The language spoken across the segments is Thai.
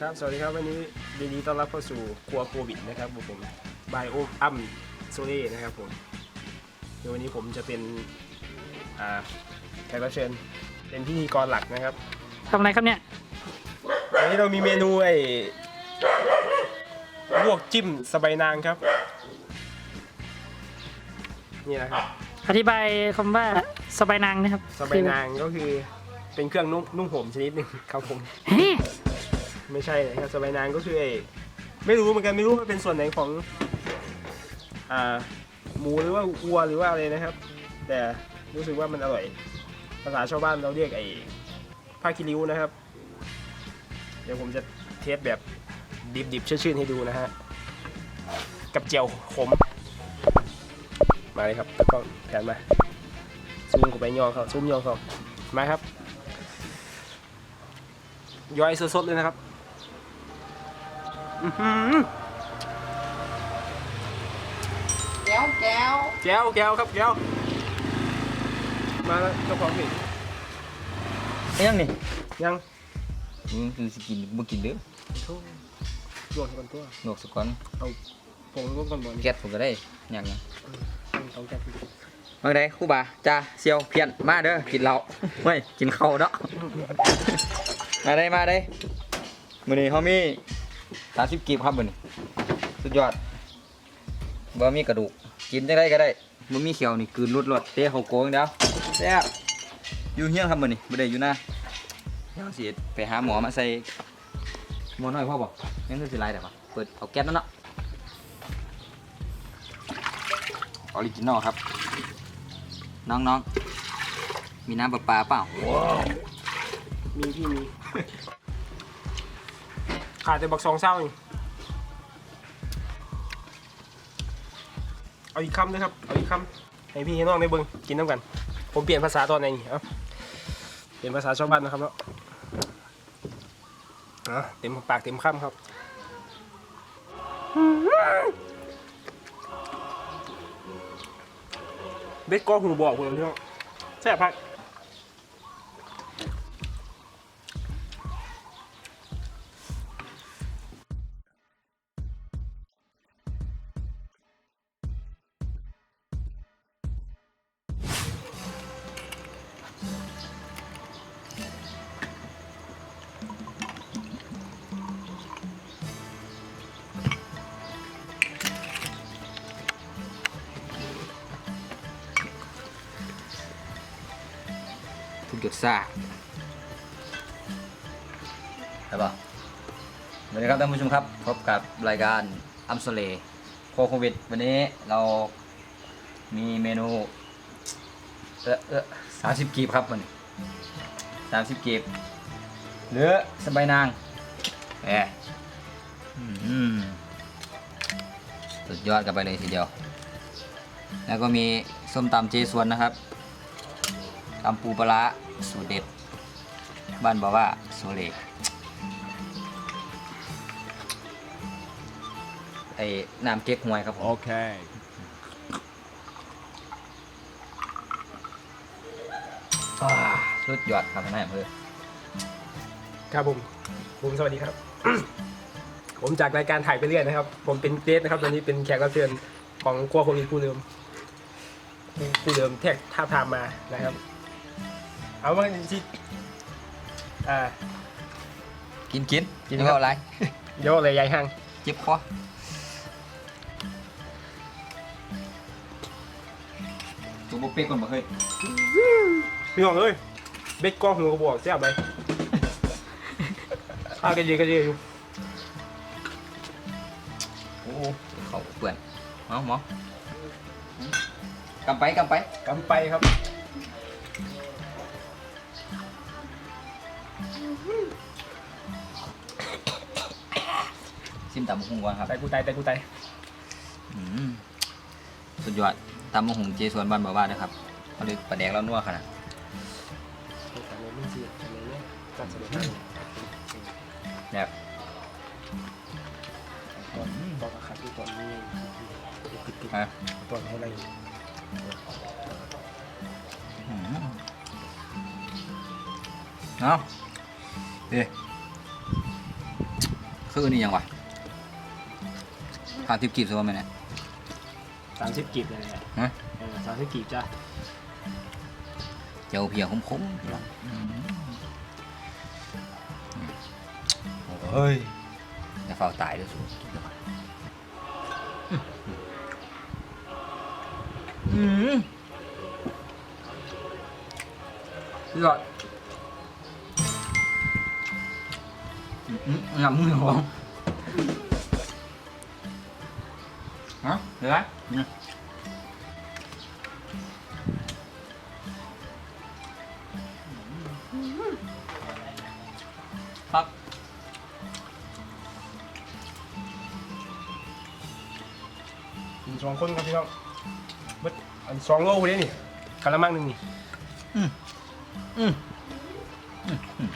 ครับ สวัสดีครับ วันนี้ยินดีต้อนรับเข้าสู่ครัวโควิดนะครับผมบายโอมอัมโซเล่นะครับผมเดี๋ยววันนี้ผมจะเป็นอ่าแขกรับเชิญเป็นพิธีกรหลักนะครับทำอะไรครับเนี่ยวันนี้เรามีเมนูไอ้ลวกจิ้มสะใบายนางครับ นี่นะครับ อธิบายคำว่าสบายนางนะครับสะใบายนางก็คือเป็นเครื่องนุ่งนุ่งห่มชนิดหนึ่งครับผม เฮ้ย ไม่ใช่นะครับสบายนางก็คือไอ้ไม่รู้เหมือนกันไม่รู้ว่าเป็นส่วนไหนของอ่าหมูหรือว่าวัวหรือว่าอะไรนะครับ แต่รู้สึกว่ามันอร่อย ภาษาชาวบ้านเราเรียกไอ้ผ้าคิริ้วนะครับ เดี๋ยวผมจะเทสแบบดิบๆชื่นๆให้ดูนะฮะกับเจียวขมมาเลยครับตะกล้องแผนมาซูมเข้าไปย่อเขาซูมย่อเขามาครับย่อยสดๆเลยนะครับ อื้อหือแก้วแก้วแก้วแก้วครับแก้วมาแล้วเจ้าของเพลงยังนี่ยังมึงคือสิกินบ่กินเด้อโธ่โยนกันตัวนกสกอนผมก็กันบ่นี่แก๊สผมก็ได้อย่างเงี้ยต้องแก้บางใดครู่บาจ้าเซียวเพียนมาเด้อกินเหล้าเฮ้ยกินข้าวเนาะมาได้มาได้มื้อนี้เฮามี 30กีบครับมื้อนี้สุดยอดบ่มีกระดูก กินได้ก็ได้บ่มีเขียวนี่กืนรดๆเตะเข้าโกงเดียวแซ่บอยู่เฮี้ยงครับมื้อนี้บ่ได้อยู่นะเดี๋ยวสิไปหาหมอมาใส่หมอน้อยพ่อบอกยังคือสิหลายแต่ว่าเปิดเอาแก๊สนั่นเนาะออริจินอลครับ น้องๆ มีน้ำประปาเปล่า มีพี่มี ขาดแต่บักสองเศร้านี่เอาอีกคำนะครับ เอาอีกคำให้พี่ให้น้องได้เบิงกินน้ำกัน ผมเปลี่ยนภาษาตอนไหนนี่เอาเปลี่ยนภาษาชาวบ้านนะครับเนาะอะเต็มปากเต็มคำครับเบ็ดก็หูบอกคุณพี่น้องแซ่บพัก ทุดซ่าใช่ปะสวัสดีครับท่านผู้ชมครับ พบกับรายการอัมโซเลโคโควิด วันนี้เรามีเมนู เออเออสามสิบกีบครับมันสามสิบกีบหลือสบายนางแหมอืมสุดยอดกันไปเลยทีเดียว แล้วก็มีส้มตำเจสวนนะครับตำปูปลา สูตรเด็ด บ้านบอกว่าโซเลไอ้น้ำเก๊กฮวยครับผม Okay. อ่าสุดยอดครับท่านนายอำเภอครับผมผมสวัสดีครับ ผมจากรายการถ่ายไปเรื่อยนะครับ ผมเป็นเกสนะครับตอนนี้เป็นแขกรับเชิญของครัวโควิดผู้เดิมผู้เดิมแท็กท่าบทามมานะครับ เอาว่าที่อ่า กินกินกินแล้วครัก็บอะไรเดี๋ยวอะไรยายห้างเจ็บคอตัวบุเป้ก่อนบ่เคยพี่น้องเอ้ยเบ็ดกล้องหัวกระบอกเสียบไปพากันเยอะกันเยอะอยู่โอ้เขาเปื่อนเอาหมอกำไปกำไปกำไปครับ ซิมตำบักหุ่งก่อนครับแต่กูตายแต่กูตายอืมสุดยอดตำมะหุงเจสวนบ้านบ่าวบ้านนะครับเขาเรียกปลาแดกแล้วนัวขนาดแบบตอนตอนขัดตอนนี้ฮะตอนเท่าไหร่อืมเอา เดี๋ยวคือนี่ยังวะทาทิพย์กีบซัวไหมเนี่ย สามสิบกีบเลยแหละฮะ เออสามสิบกีบจ้ะเจียวเพียคมคมๆพี่น้องอืมโอ้ยอย่าเฝ้าตายด้วยสูอืมพี่ยอดอืมอืมงำมือ ของฮะเดี๋ยวนะเนี่ยครับมีสองคนครับพี่น้องเบิดอันสองโลคนนี้นี่กะละมังหนึ่งนี่อืมอืมอืมอืม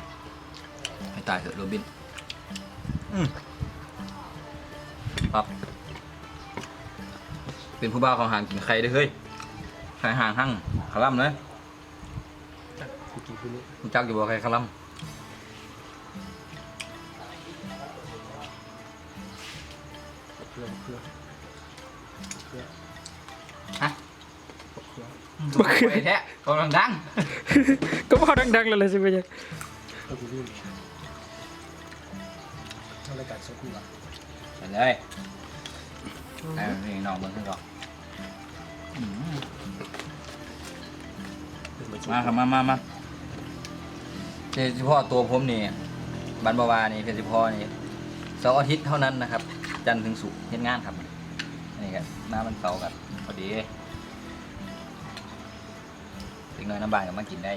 ให้ตายเถอะโรบินอืม ครับ เป็นผู้บ้าของหางกินใครได้อเฮ้ยใครหางหั่งขลัมเลยกูกินคืนนี้รู้จักอยู่บ่ใครขลัมเพื่อนเพื่อนฮะเพื่อนบ่เคยแท้กำลังดัง ก็พอดังๆเลยเลยสิไปยังเพื่อน กูรุ่นทำราการสกูอะไปเลยไอ้นี่น้องเบิ่งขึ้นก่อนอืมเป็นมาครับมามามาเฉพาะตัวผมนี่บันบาวานี่เฉพาะนี่เสาร์อาทิตย์เท่านั้นนะครับ จันทร์ถึงศุกร์เฮ็ดงานครับนนี้ครับมามันเสาร์กับพอดีถึงน้อยน้ำบานกับมากินได้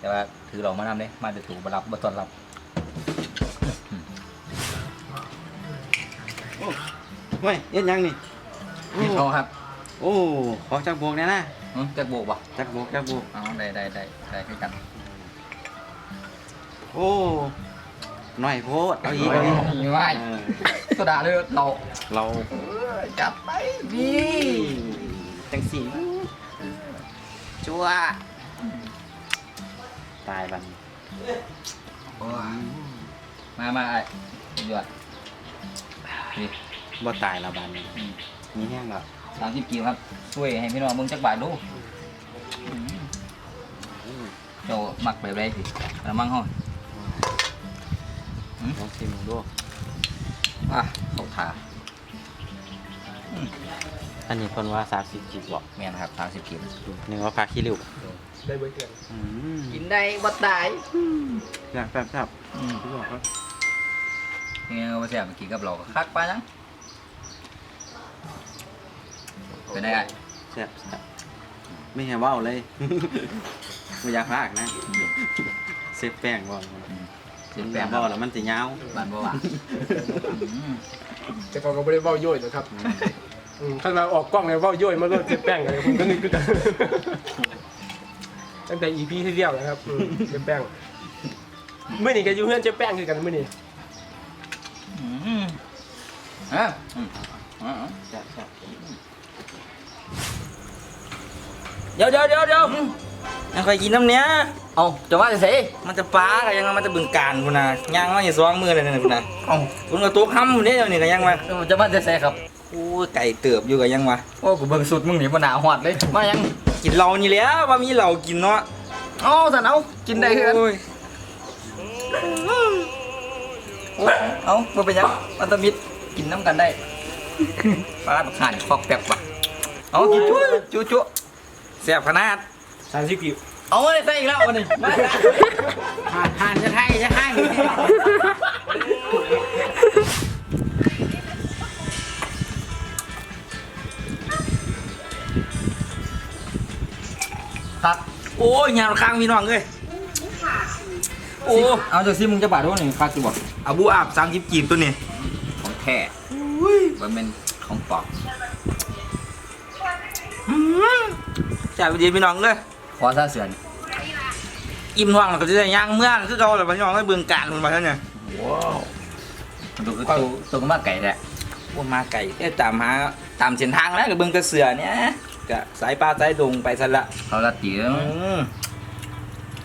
แต่ว่าถือเรามานำเด้มาจะถูกบรับบ่ตอนรับ เฮ้ยเอ็ดยังนี่นี่เขาครับโอ้ขอจักบวกแน่นะอืมจักโบกบ่จักบวกจักบวกอ๋อได้ได้ได้ได้คือกันโอ้หน่อยโพดเอาอีกเอาอีกไม่ไหวเออโซดาเลยเราเราจับไปนี่จังสีจัวตายบันมามาไอ้หยอดนี่ บ่ตายและบันอืม มีแห้งแล้วสามสิบกิโลครับ ช่วยให้พี่น้องมึงจักบาทดูเจ้ามักแบบไรสิกระมังห้องลองชิมดูอะเขาถาอันนี้คนว่า30กิโลบอกแม่นครับสามสิบกิโลนึกว่าพาขี้ริ้วได้เบิร์ดเกินอืมกินได้บ่ตายอยากแบบแบบอืม พี่บอกว่านี่เอาไปแซ่บไปกินกับเราก็คักไปนะ เป็นได้ไงแซ่บแซ่บไม่เห็นว่าวเลย ไม่อยากพากนะ เซฟแป้งว่าเสียแปแปลลงงบ่ว่าแล้วมันจะยาวบ้านบ่ว่าอืมแต่ก่อนก็ไม่ได้เว้าโย่อยนะครับอืมขั้นมาออกกล้องเลยเว้าโย่อยมาเริ่มเจ็บแป้งเลยผมก็นึกขึ้นตั้งแต่ EP ที่เรียวนะครับอืมเจ็บแป้งเมื่อนี้ก็อยู่เพื่อนเจ็บแป้งคือกันเมื่อนี้อืมอะอืมอะ แซ่บแซ่บ เดี๋ยวเดี๋ยวเดี๋ยวเดี๋ยวยังคอยกินน้ำเนี้ยเอาจะว่าจะเสมันจะป้ากันยังมันจะบึงการคุณนะย่างมาอย่าสว่างมือเลยนะคุณนะเอาคุณกับตัวค้ำเนี่ยเดี๋ยวนี้กันยังมาจะว่าจะเสครับโอ้ยไก่เติบอยู่กันยังวะโอ้กูเบิ่งสุดมึงนี่บ่หนาหอดเลยมายังกินเหล้านี่แหล้วว่ามีเหล้ากินเนาะเอาสันเอากินได้คือกันโอ้ยโอ้เอาบ่เป็นหยังมันตะมิดกินน้ำกันได้ปลาบักห่านคอกแป๊บว่ะเอากินจุ๊จุ๊จุ๊ แซ่บขนาดสามสิบกิวเอาเลยใส่อีกแล้ววันนี้มาห่านจะให้จะให้ครับโอ้ยงานข้างพี่น้องเลยโอ้เอาจากซิมึงจะบาดด้วยนี่คักสิบ่อาบูอาบสามสิบกีบตัวนี้ของแท้มันเป็นของปลอก แซ่บดีพี่น้องเลยขอซาเสือนอิ่มท้องแล้วก็จะได้ย่างเมื่อนคือเราเลยพี่น้องเลยบึงการคุณมาเท่านี้ตัวตัวตัวก็มาไก่แหละว่ามาไก่เอ๊ะตามหาตามเส้นทางแล้วกับเบิ่งกระเสือเนี่ยก็สายป่าสายดงไปซะละเขาละตีแล้วอืม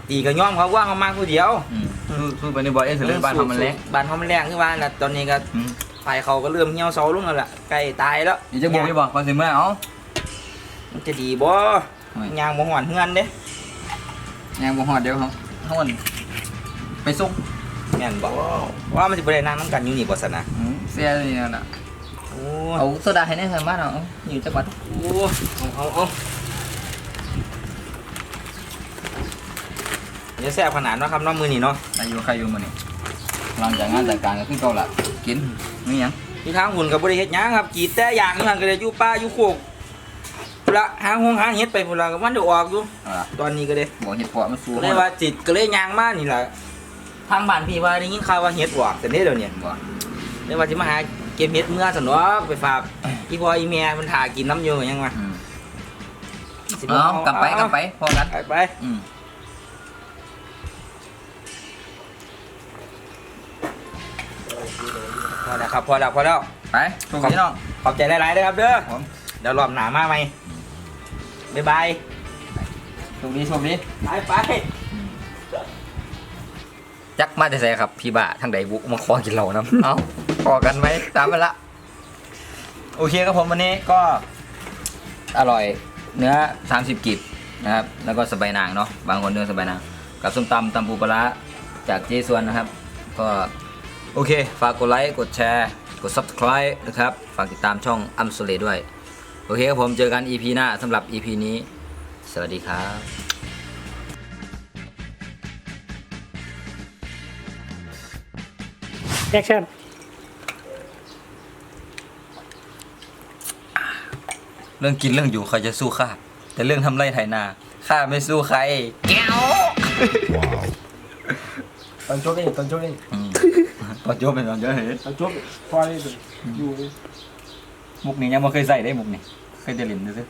ตีก็ย่อมเขาว่างเขามาผู้เดียวอืมอสู้สู้ไปในบอยเอ็นเสร็จเลยบ้านทำมันแรงบ้านทำมันแรงขึ้นมาน่ะตอนนี้ก็อืมไฟเขาก็เริ่มเหี่ยวเซาลงแล้วล่ะใกล้ตายแล้วอีกจะบอกไม่บอกความสิเมื่อเอ้ามันจะดีบ่โอ้ ยยางบ่หวนเฮือนเด้ยังบ่ฮอดเดี๋ยวเขาเขามันไปส่งแม่นบ่ว่ามันจะบ่ได้นั่งน้ำกันอยู่นี่บ่ซั่นน่ะอืมเสียนี่นั่นน่ะโอ้เอาโซดาให้ในทางบ้านเอาเอาอยู่จังหวัดโอ้เอาเอาเอาเดี๋ยวแซ่บขนาดเนาะครับเน้องมือนี่เนาะใครอยู่ใครอยู่มื้อนี้หลังจากงานแต่งการก็คือเก่าละกินมีหยังที่ทางหุ่นกับบริเฮ็ดหยังครับกรีดแต่อย่างนี้มันก็เลยอยู่ป่าอยู่โคกพุ่ นละหาหงหาเฮ็ดไปพุ่นละก็มันเดี๋ยวออกอยู่เอาล่ะตอนนี้ก็เลยบอกเห็ดเพาะมันสู้ก็เลยว่าจิตก็เลยยางมานี่แหละทางบ้านพี่ว่าได้ยินข่าวว่าเฮ็ดออกแต่นี้เดี๋ยวนี้บ่เลยว่าสิมาหาเก็บเฮ็ดเมื่อสนอกไปฝากอีพ่ออีแม่มันถ่ากินน้ำอยู่ยังวะอืมสิบเอากลับไปกลับไปพอกันไปไปอืมพอแล้วครับพอแล้วพอแล้วไปถูกพี่น้องขอบใจหลายๆนะครับเด้อผมเดี๋ยวรอบหน้ามาใหม่ บ๊ายบายโชคดีโชคดีไปไปจักมาแต่ไสครับ พี่บ้าทางใดบุมาขอกินเหล้านํเอาขอกันไหมตามไปละ โอเคครับผมวันนี้ก็ อร่อยเนื้อ 30กิบนะครับ แล้วก็สบายนางเนาะบางคนเนื้อสบายนาง กับส้มตำตำปูปลาร้าจากเจสวนนะครับ ก็โอเค ฝากกดไลค์ กดแชร์ กด subscribe นะครับ ฝากติดตามช่องอัมโซเลด้วย โอเคครับผมเจอกัน EP หน้าสำหรับ EP นี้ สวัสดีครับแอคชั่นเรื่องกินเรื่องอยู่ใครจะสู้ข้าแต่เรื่องทำไรไถนาข้าไม่สู้ใครแก้วตอนจบนี่ตอนจบนี่อืมตอนโจบเป็นตอนโจบเฮ้ยตอนจบพอนี่อยู่นี่ มุกนี้ยังไม่เคยใส่ได้มุกนี้เคยจะเล่นดูสิ